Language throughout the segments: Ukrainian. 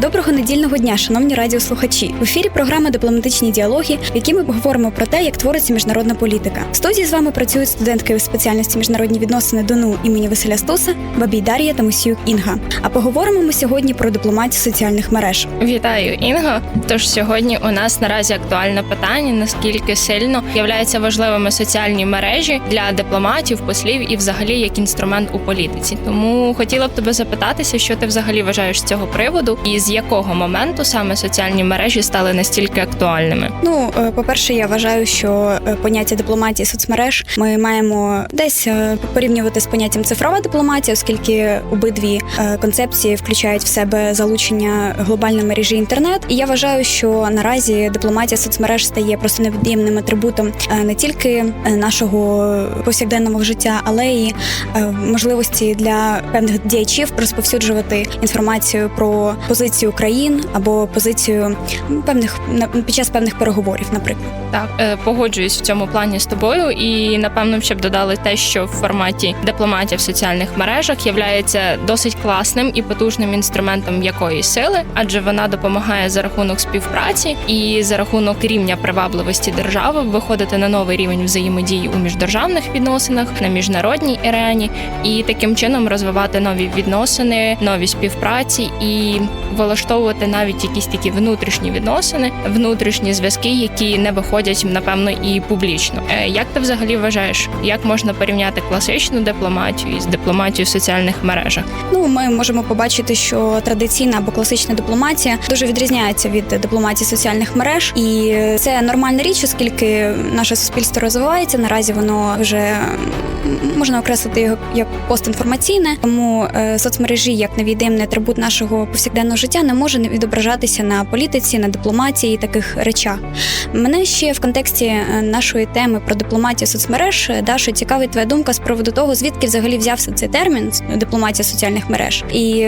Доброго недільного дня, шановні радіослухачі. В ефірі програма Дипломатичні діалоги, в якій ми поговоримо про те, як твориться міжнародна політика. В студії з вами працюють студентки у спеціальності міжнародні відносини ДОНУ імені Василя Стуса, Бабій Дар'я та Мусіюк Інга. А поговоримо ми сьогодні про дипломатію соціальних мереж. Вітаю, Інго. Тож сьогодні у нас наразі актуальне питання: наскільки сильно являються важливими соціальні мережі для дипломатів, послів і взагалі як інструмент у політиці. Тому хотіла б тебе запитатися, що ти взагалі вважаєш з цього приводу, і з якого моменту саме соціальні мережі стали настільки актуальними? Ну, е, по-перше, я вважаю, що е, поняття дипломатії соцмереж ми маємо десь е, порівнювати з поняттям цифрова дипломатія, оскільки обидві концепції включають в себе залучення глобальної мережі інтернет. І я вважаю, що наразі дипломатія соцмереж стає просто невід'ємним атрибутом не тільки нашого повсякденного життя, але й можливості для певних діячів розповсюджувати інформацію про позицію країн або позицію певних під час певних переговорів, наприклад. Так, е, погоджуюсь в цьому плані з тобою, і напевно ще б додали те, що в форматі дипломатія в соціальних мережах являється досить класним і потужним інструментом якоїсь сили, адже вона допомагає за рахунок співпраці і за рахунок рівня привабливості держави виходити на новий рівень взаємодії у міждержавних відносинах на міжнародній арені, і таким чином розвивати нові відносини, нові співпраці і влаштовувати навіть якісь такі внутрішні відносини, внутрішні зв'язки, які не виходять напевно і публічно. Е, Як ти взагалі вважаєш, як можна порівняти класичну дипломатію із дипломатією в соціальних мережах? Ну, ми можемо побачити, що традиційна або класична дипломатія дуже відрізняється від дипломатії соціальних мереж, і це нормальна річ, оскільки наше суспільство розвивається. Наразі воно вже можна окреслити його як постінформаційне. Тому е, соцмережі, як невід'ємний атрибут нашого повсякденного життя, не може не відображатися на політиці, на дипломатії і таких речах. Мене ще в контексті е, нашої теми про дипломатію соцмереж е, Даша цікавить твоя думка з приводу того, звідки взагалі взявся цей термін дипломатія соціальних мереж, і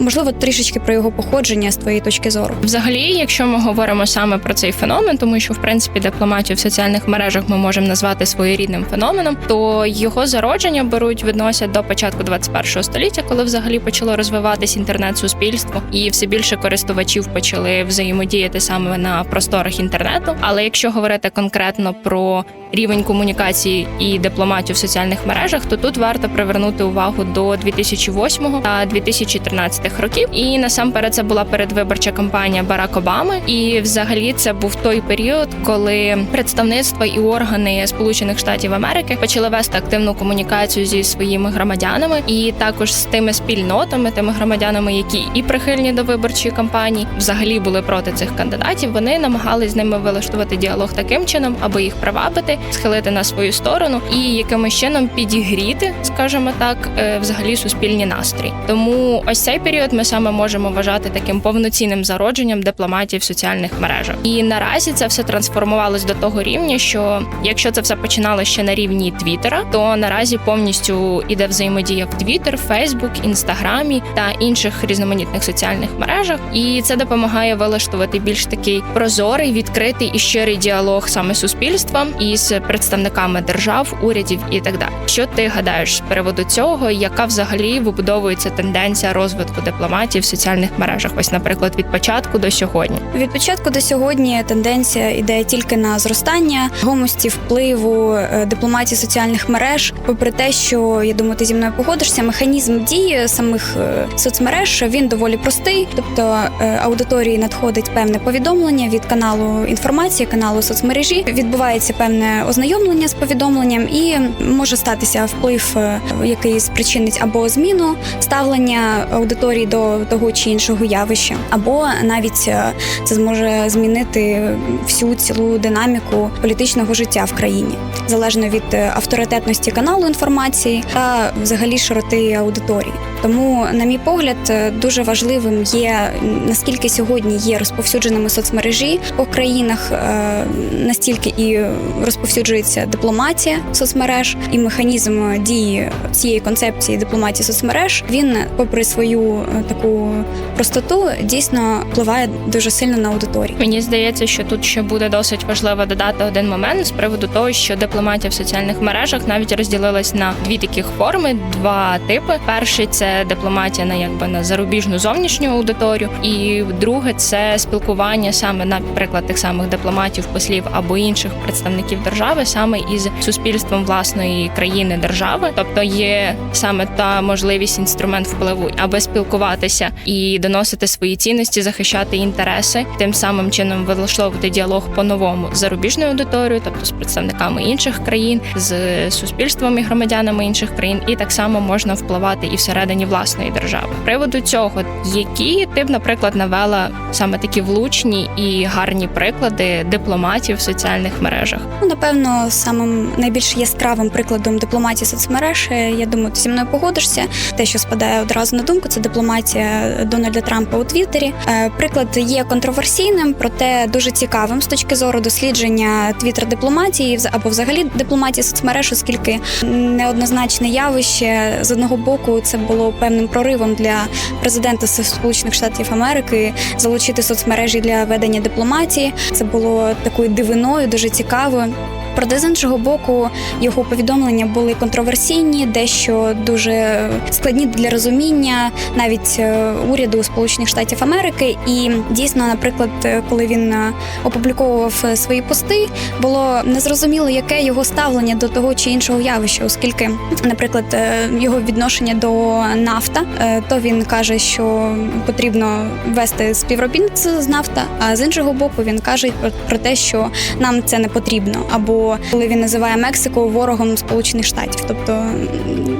можливо трішечки про його походження з твоєї точки зору. Взагалі, якщо ми говоримо саме про цей феномен, тому що в принципі дипломатію в соціальних мережах ми можемо назвати своєрідним феноменом, то його зародження беруть відносять до початку 21 століття, коли взагалі почало розвиватись інтернет-суспільство, і все більше користувачів почали взаємодіяти саме на просторах інтернету. Але якщо говорити конкретно про рівень комунікації і дипломатію в соціальних мережах, то тут варто привернути увагу до 2008 та 2013 років. І насамперед це була передвиборча кампанія Барак Обами. І взагалі це був той період, коли представництва і органи Сполучених Штатів Америки почали вести активну комунікацію зі своїми громадянами, і також з тими спільнотами, тими громадянами, які і прихильні до виборчої кампанії, взагалі були проти цих кандидатів. Вони намагались з ними вилаштувати діалог таким чином, аби їх привабити, схилити на свою сторону і якимось чином підігріти, скажімо так, е, взагалі суспільні настрій. Тому ось цей період ми саме можемо вважати таким повноцінним зародженням дипломатії в соціальних мережах. І наразі це все трансформувалось до того рівня, що якщо це все починало ще на рівні Твіттера, то наразі повністю іде взаємодія в Твіттер, Фейсбук, Інстаграмі та інших різноманітних соціальних мережах. І це допомагає вилаштувати більш такий прозорий, відкритий і щирий діалог саме суспільства із представниками держав, урядів і так далі. Що ти гадаєш з приводу цього? Яка взагалі вибудовується тенденція розвитку дипломатії в соціальних мережах? Ось, наприклад, від початку до сьогодні. Від початку до сьогодні тенденція йде тільки на зростання гомості впливу е, дипломатії соціальних мереж. Попри те, що я думаю, ти зі мною погодишся, механізм дії самих е, соцмереж він доволі простий. Тобто е, аудиторії надходить певне повідомлення від каналу інформації, каналу соцмережі. Відбувається певне ознайомлення з повідомленням, і може статися вплив, е, який спричинить або зміну ставлення аудиторії до того чи іншого явища, або навіть е, це зможе змінити всю цілу динаміку політичного життя в країні, залежно від авторитетності каналу інформації та взагалі широти аудиторії. Тому, на мій погляд, е, дуже важливим є наскільки сьогодні є розповсюдженими соцмережі по країнах, е, настільки і розповсюджується дипломатія соцмереж і механізм дії цієї концепції дипломатії соцмереж. Він, попри свою е, таку простоту, дійсно впливає дуже сильно на аудиторію. Мені здається, що тут ще буде досить важливо додати один момент з приводу того, що дипломатія в соціальних мережах навіть розділилась на дві таких форми, два типи. Перший це дипломатія на якби на зарубіжну зовнішню аудиторію, і друге це спілкування саме наприклад тих самих дипломатів, послів або інших представників держави, саме із суспільством власної країни держави, тобто є саме та можливість інструмент впливу, аби спілкуватися і доносити свої цінності, захищати інтереси, тим самим чином влаштовувати діалог по-новому з зарубіжною аудиторією, тобто з представниками інших країн, з суспільством і громадянами інших країн, і так само можна впливати і всередині власної держави. Приводу цього, які ти б, наприклад, навела саме такі влучні і гарні приклади дипломатів в соціальних мережах. Ну, напевно, самим найбільш яскравим прикладом дипломатії соцмереж, е, я думаю, ти зі мною погодишся. Те, що спадає одразу на думку, це дипломатія Дональда Трампа у Твіттері. Е, Приклад є контроверсійним, проте дуже цікавим з точки зору дослідження твіттер дипломатії або взагалі дипломатії соцмереж, оскільки неоднозначне явище з одного боку це було певним проривом для президента Сполучених Штатів Америки залучити соцмережі для ведення дипломатії. Це було такою дивиною, дуже цікавою. Проте з іншого боку, його повідомлення були контроверсійні, дещо дуже складні для розуміння навіть е, уряду Сполучених Штатів Америки. І дійсно, наприклад, е, коли він е, опубліковував свої пости, було незрозуміло, яке його ставлення до того чи іншого явища, оскільки, наприклад, його відношення до нафта, то він каже, що потрібно вести співробітництво з нафта. А з іншого боку, він каже про те, що нам це не потрібно. Або коли він називає Мексику ворогом Сполучених Штатів, тобто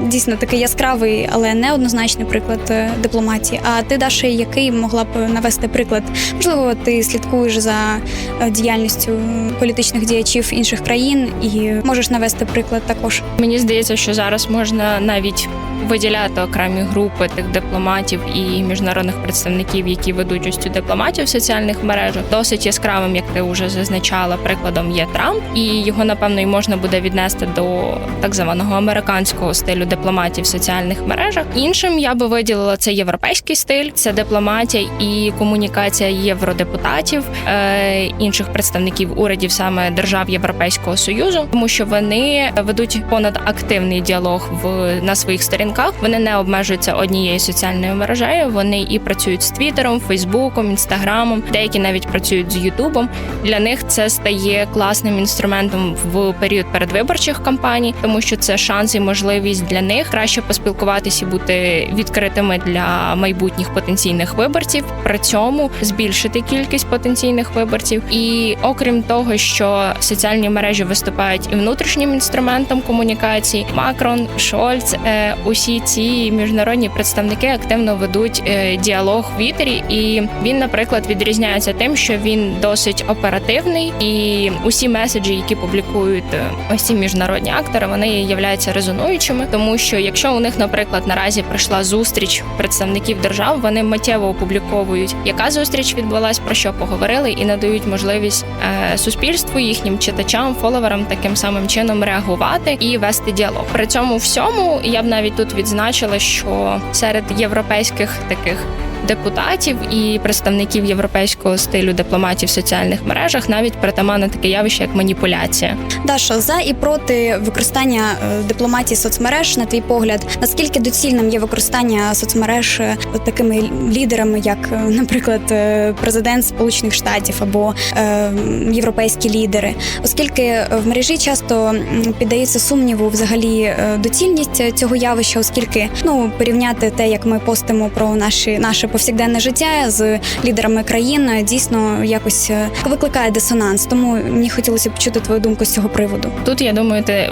дійсно такий яскравий, але неоднозначний приклад е, дипломатії. А ти Даша, який могла б навести приклад? Можливо, ти слідкуєш за е, діяльністю політичних діячів інших країн і можеш навести приклад також. Мені здається, що зараз можна навіть виділяти окремі групи тих дипломатів і міжнародних представників, які ведуть ось цю дипломатію в соціальних мережах. Досить яскравим, як ти вже зазначала, прикладом є Трамп, і його напевно і можна буде віднести до так званого американського стилю дипломатії в соціальних мережах. Іншим я би виділила це європейський стиль, це дипломатія і комунікація євродепутатів, е, інших представників урядів саме держав Європейського союзу, тому що вони ведуть понад активний діалог в на своїх сторінках. Вони не обмежуються однією соціальною мережею. Вони і працюють з Твіттером, Фейсбуком, Інстаграмом, деякі навіть працюють з Ютубом. Для них це стає класним інструментом в період передвиборчих кампаній, тому що це шанс і можливість для них краще поспілкуватися і бути відкритими для майбутніх потенційних виборців. При цьому збільшити кількість потенційних виборців. І окрім того, що соціальні мережі виступають і внутрішнім інструментом комунікації, Макрон, Шольц, е, усі ці міжнародні представники активно ведуть е, діалог в Вітері, і він, наприклад, відрізняється тим, що він досить оперативний, і усі меседжі, які публікують е, ось ці міжнародні актори, вони являються резонуючими, тому що якщо у них, наприклад, наразі прийшла зустріч представників держав, вони миттєво опубліковують, яка зустріч відбулась, про що поговорили, і надають можливість е, суспільству, їхнім читачам, фоловерам таким самим чином реагувати і вести діалог. При цьому всьому я б навіть тут відзначила, що серед європейських таких. Депутатів і представників європейського стилю дипломатів в соціальних мережах навіть притаманне таке явище, як маніпуляція. Даша, за і проти використання е, дипломатії соцмереж, на твій погляд, наскільки доцільним є використання соцмереж е, такими лідерами, як, е, наприклад, президент Сполучених Штатів або е, європейські лідери, оскільки в мережі часто піддається сумніву взагалі доцільність цього явища, оскільки ну порівняти те, як ми постимо про наші наше повсякденне життя з лідерами країн, е, дійсно якось е, викликає дисонанс. Тому мені хотілося б почути твою думку з цього приводу. Тут я думаю, ти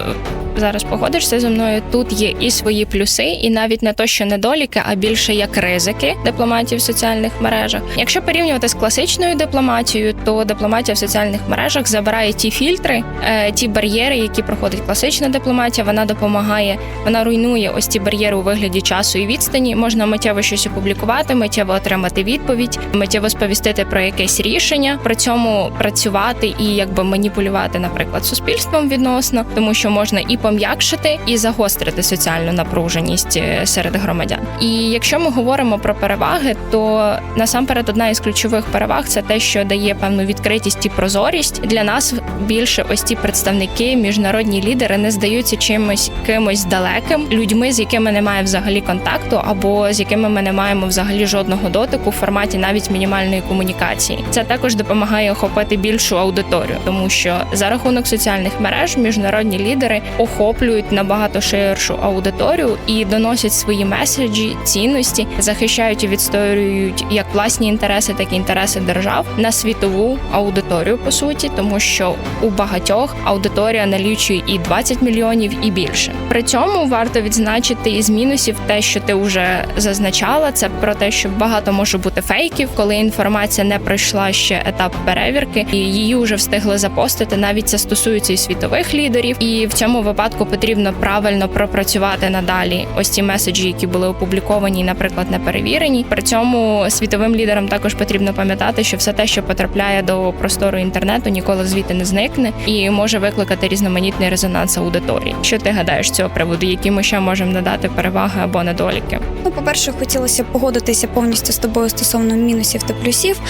зараз погодишся зі мною. Тут є і свої плюси, і навіть не то, що недоліки, а більше як ризики дипломатії в соціальних мережах. Якщо порівнювати з класичною дипломатією, то дипломатія в соціальних мережах забирає ті фільтри, е, ті бар'єри, які проходить класична дипломатія. Вона допомагає, вона руйнує ось ці бар'єри у вигляді часу і відстані. Можна миттєво щось опублікувати, миттєво отримати відповідь, миттєво сповістити про якесь рішення, при цьому працювати і якби маніпулювати, наприклад, суспільством відносно, тому що можна і пом'якшити, і загострити соціальну напруженість е, серед громадян. І якщо ми говоримо про переваги, то насамперед одна із ключових переваг це те, що дає певну відкритість і прозорість. Для нас більше ось ці представники, міжнародні лідери не здаються чимось кимось далеким, людьми, з якими немає взагалі контакту, або з якими ми не маємо взагалі жодного дотику в форматі навіть мінімальної комунікації. Це також допомагає охопити більшу аудиторію, тому що за рахунок соціальних мереж міжнародні лідери охоплюють набагато ширшу аудиторію і доносять свої меседжі, цінності, захищають і відстоюють як власні інтереси, так і інтереси держав на світову аудиторію, по суті, тому що у багатьох аудиторія налічує і 20 мільйонів, і більше. При цьому варто відзначити із мінусів те, що ти вже зазначала, це про те, що багато може бути фейків, коли інформація не пройшла ще етап перевірки, і її вже встигли запостити. Навіть це стосується і світових лідерів, і в цьому випадку потрібно правильно пропрацювати надалі ось ці меседжі, які були опубліковані, наприклад, не перевірені. При цьому світовим лідерам також потрібно пам'ятати, що все те, що потрапляє до простору інтернету, ніколи звідти не зникне і може викликати різноманітний резонанс аудиторії. Що ти гадаєш з цього приводу? Які ми ще можемо надати переваги або недоліки? Ну, по-перше, хотілося б погодитися повністю з тобою стосовно мінусів та плюсів.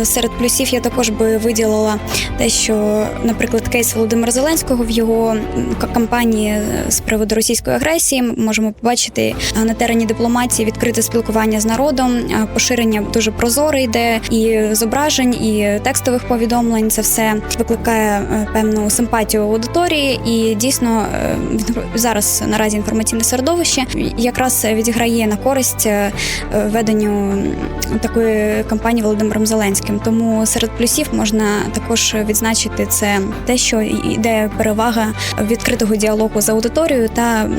Е, серед плюсів я також би виділила те, що, наприклад, кейс Володимира Зеленського в його м, к- кампанії з приводу російської агресії можемо побачити е, на терені дипломатії відкрите спілкування з народом, е, поширення дуже прозоре йде і зображень, і текстових повідомлень. Це все викликає е, певну симпатію аудиторії, і дійсно зараз наразі інформаційне середовище якраз відіграє на користь веденню такої кампанії Володимиром Зеленським. Тому серед плюсів можна також відзначити це те, що йде перевага відкритого діалогу з аудиторією та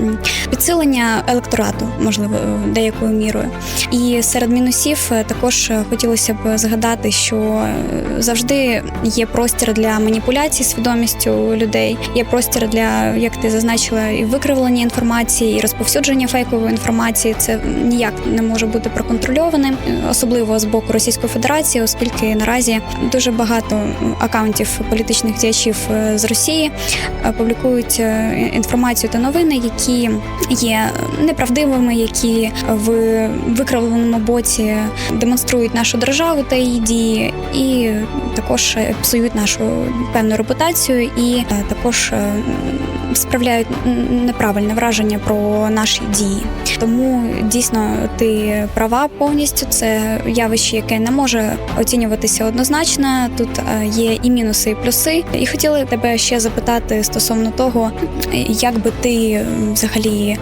підсилення електорату, можливо, деякою мірою. І серед мінусів е, також е, хотілося б згадати, що е, завжди є простір для маніпуляцій свідомістю людей, є простір для, як ти зазначила, і викривлення інформації, і розповсюдження фейкової інформації. Це ніяк не може бути проконтрольованим, е, особливо з боку Російської Федерації, оскільки наразі дуже багато акаунтів політичних діячів е, з Росії е, публікують е, інформацію та новини, які є неправдивими, які в викривленому боці демонструють нашу державу та її дії, і також е, псують нашу певну репутацію, і е, також е, справляють неправильне враження про наші дії. Тому дійсно ти права повністю. Це явище, яке не може оцінюватися однозначно. Тут є і мінуси, і плюси. І хотіли тебе ще запитати стосовно того, як би ти взагалі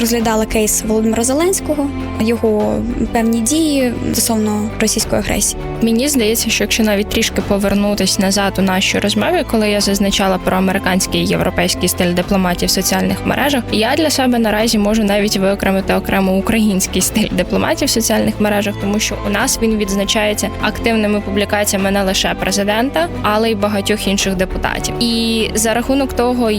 розглядала кейс Володимира Зеленського, його певні дії стосовно російської агресії. Мені здається, що якщо навіть трішки повернутись назад у нашій розмові, коли я зазначала про американський і європейський стиль дипломатії в соціальних мережах, я для себе наразі можу навіть виокремити окремо український стиль дипломатії в соціальних мережах, тому що у нас він відзначається активними публікаціями не лише президента, але й багатьох інших депутатів. І за рахунок того,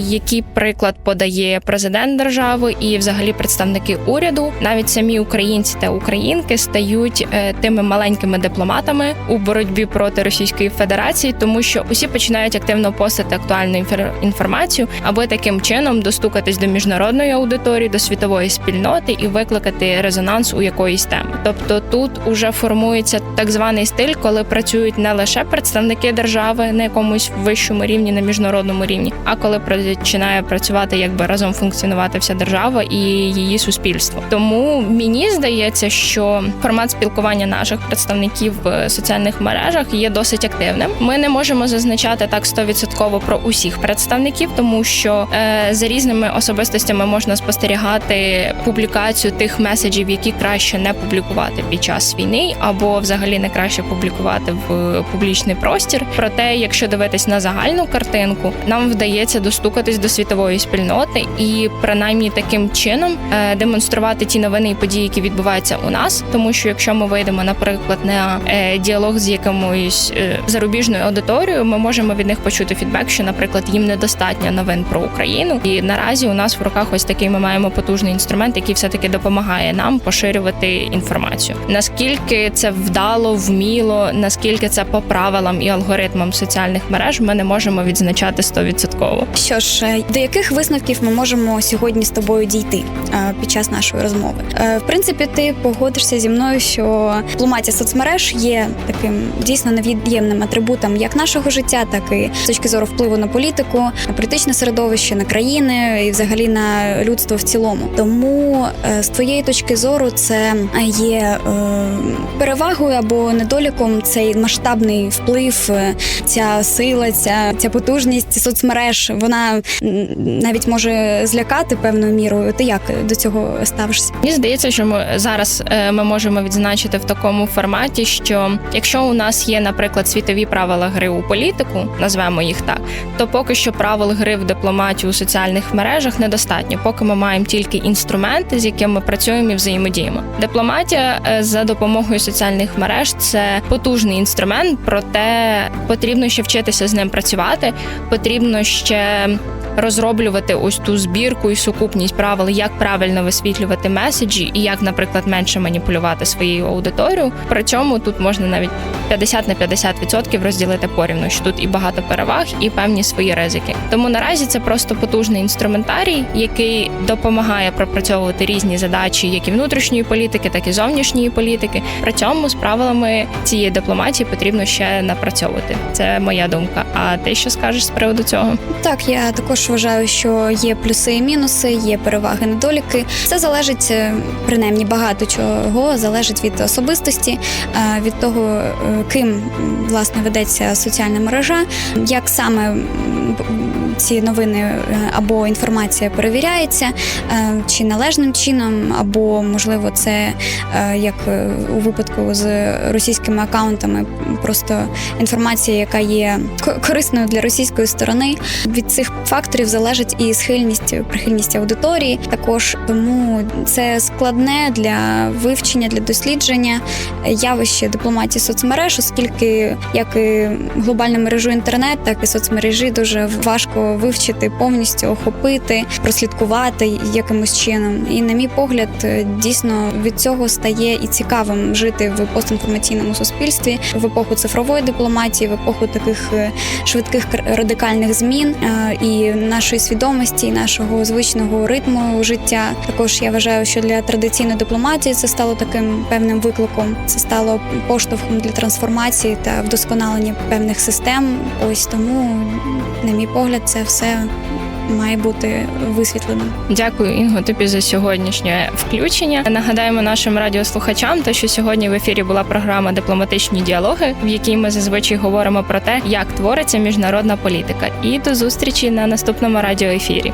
приклад подає президент держави і взагалі представники уряду, навіть самі українці та українки стають е, тими маленькими дипломатами у боротьбі проти Російської Федерації, тому що усі починають активно постити актуальну інформацію, аби таким чином достукатись до міжнародної аудиторії, до світової спільноти і викликати резонанс у якоїсь теми. Тобто тут уже формується так званий стиль, коли працюють не лише представники держави на якомусь вищому рівні, на міжнародному рівні, а коли починає працювати якби разом функціонувати вся держава і її суспільство. Тому мені здається, що формат спілкування наших представників в соціальних мережах є досить активним. Ми не можемо зазначати так 100% про усіх представників, тому що е, за різними особистостями можна спостерігати публікацію тих меседжів, які краще не публікувати під час війни, або взагалі не краще публікувати в публічний простір. Проте, якщо дивитись на загальну картинку, нам вдається достукатись до світової спільноти і принаймні таким чином е, демонструвати ті новини і події, які відбуваються у нас. Тому що якщо ми вийдемо, наприклад, на е, діалог з якимось е, зарубіжною аудиторією, ми можемо від них почути фідбек, що, наприклад, їм недостатньо новин про Україну. І наразі у нас в руках ось такий ми маємо потужний інструмент, який все таки допомагає нам поширювати інформацію. Наскільки це вдало, вміло, наскільки це по правилам і алгоритмам соціальних мереж, ми не можемо відзначати 100%. Що ж, до яких висновків ми можемо сьогодні з тобою дійти е, під час нашої розмови? Е, В принципі, ти погодишся зі мною, що дипломатія соцмереж є таким дійсно невід'ємним атрибутом як нашого життя, так і з точки зору впливу на політику, на політичне середовище, на країни і взагалі на людство в цілому. Тому е, з твоєї точки зору це є перевагою або недоліком цей масштабний вплив, ця сила, ця, ця потужність соцмереж, вона навіть може злякати певною мірою. Ти як до цього ставишся? Мені здається, що ми зараз е, ми можемо відзначити в такому форматі, що якщо у нас є, наприклад, світові правила гри у політику, назвемо їх так, то поки що правил гри в дипломатії у соціальних мережах недостатньо, поки ми маємо тільки інструменти, з якими ми працюємо і взаємодіємо. Дипломатія е, за допомогою соціальних мереж це потужний інструмент, проте потрібно ще вчитися з ним працювати. Потрібно ще розроблювати ось ту збірку і сукупність правил, як правильно висвітлювати меседжі і як, наприклад, менше маніпулювати своєю аудиторією. При цьому тут можна навіть 50 на 50% розділити порівну, що тут і багато переваг, і певні свої ризики. Тому наразі це просто потужний інструментарій, який допомагає пропрацьовувати різні задачі, як і внутрішньої політики, так і зовнішньої політики. При цьому з правилами цієї дипломатії потрібно ще напрацьовувати. Це моя думка. А ти що скажеш з приводу цього? Так, я також вважаю, що є плюси і мінуси, є переваги, недоліки. Це залежить е, принаймні багато чого залежить від особистості, е, від того, е, ким власне ведеться соціальна мережа, як саме ці новини е, або інформація перевіряється, е, чи належним чином, або можливо, це е, як у випадку з російськими акаунтами, просто інформація, яка є корисною для російської сторони. Від цих факторів залежить і схильність, прихильність аудиторії. Також тому це складне для вивчення, для дослідження явище дипломатії соцмереж, оскільки як і глобальну мережу інтернет, так і соцмережі дуже важко вивчити повністю, охопити, прослідкувати якимось чином. І, на мій погляд, дійсно від цього стає і цікавим жити в постінформаційному суспільстві в епоху цифрової дипломатії, в епоху таких е, швидких радикальних змін е, і нашої свідомості, і нашого звичного ритму життя. Також я вважаю, що для традиційної дипломатії це стало таким певним викликом. Це стало поштовхом для трансформації та вдосконалення певних систем. Ось тому, на мій погляд, це все має бути висвітлено. Дякую, Інго, тобі за сьогоднішнє включення. Нагадаємо нашим радіослухачам, те, що сьогодні в ефірі була програма Дипломатичні діалоги, в якій ми зазвичай говоримо про те, як твориться міжнародна політика. І до зустрічі на наступному радіоефірі.